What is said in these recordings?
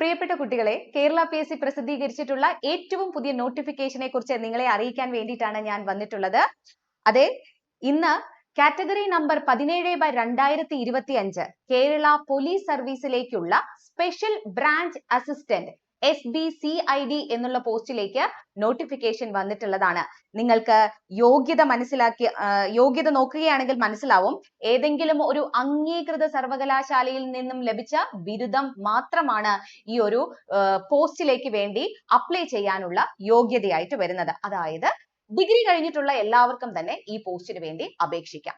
പ്രിയപ്പെട്ട കുട്ടികളെ Kerala P S C പ്രസിദ്ധീകരിച്ചിട്ടുള്ള ഏറ്റവും പുതിയ നോട്ടിഫിക്കേഷനെ കുറിച്ച് നിങ്ങളെ അറിയിക്കാൻ വേണ്ടിയിട്ടാണ് ഞാൻ വന്നിട്ടുള്ളത്. അതെ ഇന്ന് കാറ്റഗറി നമ്പർ പതിനേഴ് ബൈ രണ്ടായിരത്തി ഇരുപത്തി അഞ്ച് കേരള പോലീസ് സർവീസിലേക്കുള്ള സ്പെഷ്യൽ ബ്രാഞ്ച് അസിസ്റ്റന്റ് ഡി എന്നുള്ള പോസ്റ്റിലേക്ക് നോട്ടിഫിക്കേഷൻ വന്നിട്ടുള്ളതാണ്. നിങ്ങൾക്ക് യോഗ്യത മനസ്സിലാക്കി യോഗ്യത നോക്കുകയാണെങ്കിൽ മനസ്സിലാവും. ഏതെങ്കിലും ഒരു അംഗീകൃത സർവകലാശാലയിൽ നിന്നും ലഭിച്ച ബിരുദം മാത്രമാണ് ഈ ഒരു പോസ്റ്റിലേക്ക് വേണ്ടി അപ്ലൈ ചെയ്യാനുള്ള യോഗ്യതയായിട്ട് വരുന്നത്. അതായത് ഡിഗ്രി കഴിഞ്ഞിട്ടുള്ള എല്ലാവർക്കും തന്നെ ഈ പോസ്റ്റിന് വേണ്ടി അപേക്ഷിക്കാം.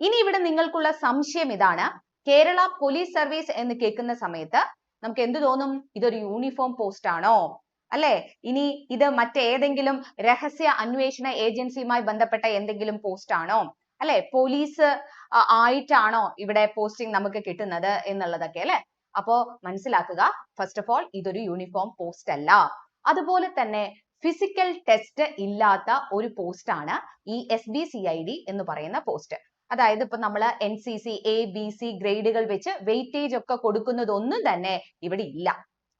ഇനി ഇവിടെ നിങ്ങൾക്കുള്ള സംശയം ഇതാണ്. കേരള പോലീസ് സർവീസ് എന്ന് കേൾക്കുന്ന സമയത്ത് നമുക്ക് എന്ത് തോന്നും? ഇതൊരു യൂണിഫോം പോസ്റ്റ് ആണോ? അല്ലേ? ഇനി ഇത് മറ്റേതെങ്കിലും രഹസ്യ അന്വേഷണ ഏജൻസിയുമായി ബന്ധപ്പെട്ട എന്തെങ്കിലും പോസ്റ്റ് ആണോ? അല്ലെ? പോലീസ് ആയിട്ടാണോ ഇവിടെ പോസ്റ്റിംഗ് നമുക്ക് കിട്ടുന്നത് എന്നുള്ളതൊക്കെ അല്ലെ? അപ്പോ മനസ്സിലാക്കുക ഫസ്റ്റ് ഓഫ് ഓൾ ഇതൊരു യൂണിഫോം പോസ്റ്റ് അല്ല. അതുപോലെ തന്നെ ഫിസിക്കൽ ടെസ്റ്റ് ഇല്ലാത്ത ഒരു പോസ്റ്റ് ആണ് ഈ S B C I D എന്ന് പറയുന്ന പോസ്റ്റ് അതായത് ഇപ്പൊ നമ്മൾ ബി സി ഗ്രേഡുകൾ വെച്ച് വെയിറ്റേജ് ഒക്കെ കൊടുക്കുന്നതൊന്നും തന്നെ ഇവിടെ ഇല്ല.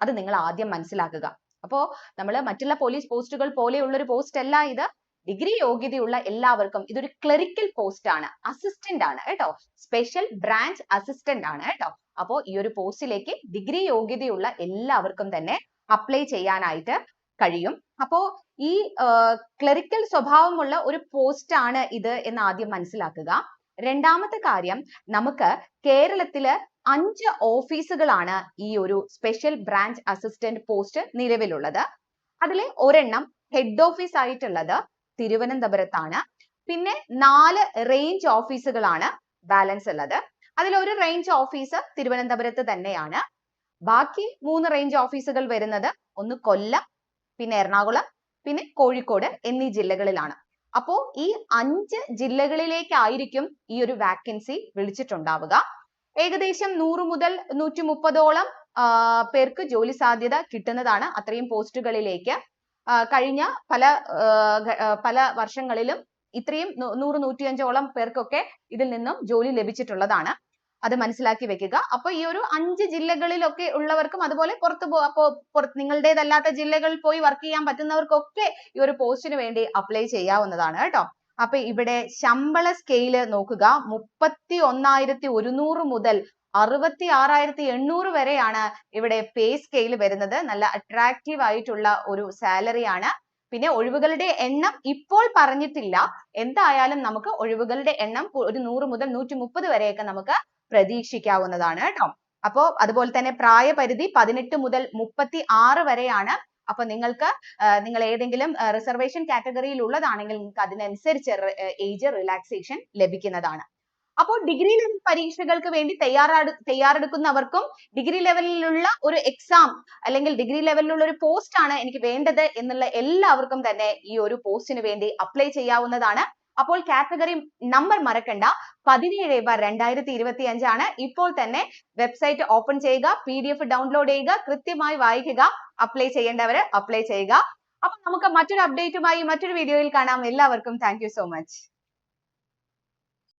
അത് നിങ്ങൾ ആദ്യം മനസ്സിലാക്കുക. അപ്പോ നമ്മൾ മറ്റുള്ള പോലീസ് പോസ്റ്റുകൾ പോലെയുള്ള ഒരു പോസ്റ്റ് അല്ല ഇത്. ഡിഗ്രി യോഗ്യതയുള്ള എല്ലാവർക്കും ഇതൊരു ക്ലറിക്കൽ പോസ്റ്റ് ആണ്. അസിസ്റ്റന്റ് ആണ് കേട്ടോ. സ്പെഷ്യൽ ബ്രാഞ്ച് അസിസ്റ്റന്റ് ആണ് കേട്ടോ. അപ്പോ ഈ ഒരു പോസ്റ്റിലേക്ക് ഡിഗ്രി യോഗ്യതയുള്ള എല്ലാവർക്കും തന്നെ അപ്ലൈ ചെയ്യാനായിട്ട് കഴിയും. അപ്പോ ഈ ക്ലറിക്കൽ സ്വഭാവമുള്ള ഒരു പോസ്റ്റ് ആണ് ഇത് എന്ന് ആദ്യം മനസ്സിലാക്കുക. രണ്ടാമത്തെ കാര്യം നമുക്ക് കേരളത്തിൽ അഞ്ച് ഓഫീസുകളാണ് ഈ ഒരു സ്പെഷ്യൽ ബ്രാഞ്ച് അസിസ്റ്റന്റ് പോസ്റ്റ് നിലവിലുള്ളത്. അതിലെ ഒരെണ്ണം ഹെഡ് ഓഫീസ് ആയിട്ടുള്ളത് തിരുവനന്തപുരത്താണ്. പിന്നെ നാല് റേഞ്ച് ഓഫീസുകളാണ് ബാലൻസ് ഉള്ളത്. അതിൽ ഒരു റേഞ്ച് ഓഫീസ് തിരുവനന്തപുരത്ത് തന്നെയാണ്. ബാക്കി മൂന്ന് റേഞ്ച് ഓഫീസുകൾ വരുന്നത് ഒന്ന് കൊല്ലം പിന്നെ എറണാകുളം പിന്നെ കോഴിക്കോട് എന്നീ ജില്ലകളിലാണ്. അപ്പോ ഈ അഞ്ച് ജില്ലകളിലേക്കായിരിക്കും ഈ ഒരു വാക്കൻസി വിളിച്ചിട്ടുണ്ടാവുക. ഏകദേശം നൂറ് മുതൽ നൂറ്റി മുപ്പതോളം പേർക്ക് ജോലി സാധ്യത കിട്ടുന്നതാണ് അത്രയും പോസ്റ്റുകളിലേക്ക്. കഴിഞ്ഞ പല പല വർഷങ്ങളിലും ഇത്രയും നൂറ് നൂറ്റിയഞ്ചോളം പേർക്കൊക്കെ ഇതിൽ നിന്നും ജോലി ലഭിച്ചിട്ടുള്ളതാണ്. അത് മനസ്സിലാക്കി വെക്കുക. അപ്പൊ ഈ ഒരു അഞ്ച് ജില്ലകളിലൊക്കെ ഉള്ളവർക്കും അതുപോലെ പുറത്ത് പോ അപ്പോ നിങ്ങളുടേതല്ലാത്ത ജില്ലകളിൽ പോയി വർക്ക് ചെയ്യാൻ പറ്റുന്നവർക്കൊക്കെ ഈ ഒരു പോസ്റ്റിന് വേണ്ടി അപ്ലൈ ചെയ്യാവുന്നതാണ് കേട്ടോ. അപ്പൊ ഇവിടെ ശമ്പള സ്കെയിൽ നോക്കുക. മുപ്പത്തി ഒന്നായിരത്തി ഒരുന്നൂറ് മുതൽ അറുപത്തി ആറായിരത്തി എണ്ണൂറ് വരെയാണ് ഇവിടെ പേ സ്കെയിൽ വരുന്നത്. നല്ല അട്രാക്റ്റീവ് ആയിട്ടുള്ള ഒരു സാലറി ആണ്. പിന്നെ ഒഴിവുകളുടെ എണ്ണം ഇപ്പോൾ പറഞ്ഞിട്ടില്ല. എന്തായാലും നമുക്ക് ഒഴിവുകളുടെ എണ്ണം ഒരു നൂറ് മുതൽ നൂറ്റി മുപ്പത് വരെയൊക്കെ നമുക്ക് പ്രതീക്ഷിക്കാവുന്നതാണ് കേട്ടോ. അപ്പോ അതുപോലെ തന്നെ പ്രായപരിധി പതിനെട്ട് മുതൽ മുപ്പത്തി ആറ് വരെയാണ്. അപ്പൊ നിങ്ങൾക്ക് നിങ്ങൾ ഏതെങ്കിലും റിസർവേഷൻ കാറ്റഗറിയിൽ ഉള്ളതാണെങ്കിൽ നിങ്ങൾക്ക് അതിനനുസരിച്ച് ഏജ് റിലാക്സേഷൻ ലഭിക്കുന്നതാണ്. അപ്പോൾ ഡിഗ്രി ലെവൽ പരീക്ഷകൾക്ക് വേണ്ടി തയ്യാറാട് തയ്യാറെടുക്കുന്നവർക്കും ഡിഗ്രി ലെവലിലുള്ള ഒരു എക്സാം അല്ലെങ്കിൽ ഡിഗ്രി ലെവലിലുള്ള ഒരു പോസ്റ്റ് ആണ് എനിക്ക് വേണ്ടത് എന്നുള്ള എല്ലാവർക്കും തന്നെ ഈ ഒരു പോസ്റ്റിന് വേണ്ടി അപ്ലൈ ചെയ്യാവുന്നതാണ്. അപ്പോൾ കാറ്റഗറി നമ്പർ മറക്കണ്ട. പതിനേഴ് ബാർ രണ്ടായിരത്തി ഇരുപത്തി അഞ്ചാണ് ഇപ്പോൾ തന്നെ വെബ്സൈറ്റ് ഓപ്പൺ ചെയ്യുക എഫ് ഡൗൺലോഡ് ചെയ്യുക കൃത്യമായി വായിക്കുക അപ്ലൈ ചെയ്യേണ്ടവർ അപ്ലൈ ചെയ്യുക. അപ്പോൾ നമുക്ക് മറ്റൊരു അപ്ഡേറ്റുമായി മറ്റൊരു വീഡിയോയിൽ കാണാം. എല്ലാവർക്കും താങ്ക് you സോ മച്ച്